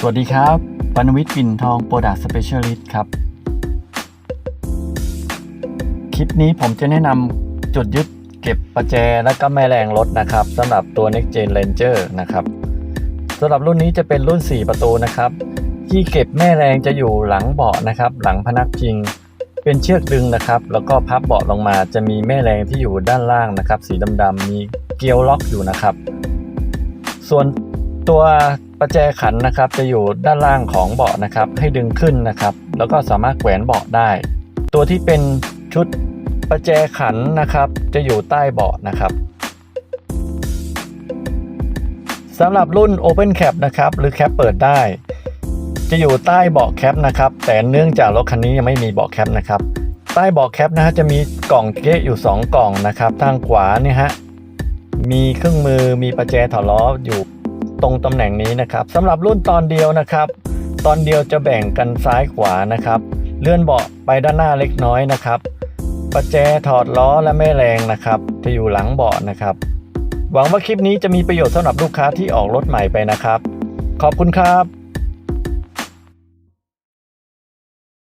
สวัสดีครับปานวิทย์ปิ่นทองโปรดักต์สเปเชียลิสต์ครับ คลิปนี้ผมจะแนะนำจุดยึดเก็บประแจและก็แม่แรงรถนะครับสำหรับตัว Next Gen Ranger นะครับสำหรับรุ่นนี้จะเป็นรุ่น 4 ประตูนะครับ ที่เก็บแม่แรงจะอยู่หลังเบาะนะครับ หลังพนักพิง เป็นเชือกดึงนะครับ แล้วก็พับเบาะลงมาจะมีแม่แรงที่อยู่ด้านล่างนะครับ สีดำๆมีเกลียวล็อกอยู่นะครับ ส่วนตัว ประแจขันนะครับจะอยู่ด้านล่างของเบาะนะครับให้ดึงขึ้นนะครับ แล้วก็สามารถแขวนเบาะได้ ตัวที่เป็นชุดประแจขันนะครับ จะอยู่ใต้เบาะนะครับสำหรับรุ่น Open Cap นะครับหรือแคปเปิดได้ จะอยู่ใต้เบาะแคปนะครับแต่เนื่องจากรถคันนี้ยังไม่มีเบาะแคปนะครับใต้เบาะแคปนะฮะจะมีกล่องเก๊ะอยู่ 2 กล่องนะครับทางขวาเนี่ยฮะมีเครื่องมือมีประแจถอดล้ออยู่ ตรงตำแหน่งนี้นะครับสำหรับรุ่นตอนเดียวนะครับ ตอนเดียวจะแบ่งกันซ้ายขวานะครับ เลื่อนเบาะไปด้านหน้าเล็กน้อยนะครับประแจถอดล้อและแม่แรงนะครับจะอยู่หลังเบาะนะครับ หวังว่าคลิปนี้จะมีประโยชน์สำหรับลูกค้าที่ออกรถใหม่ไปนะครับ ขอบคุณครับ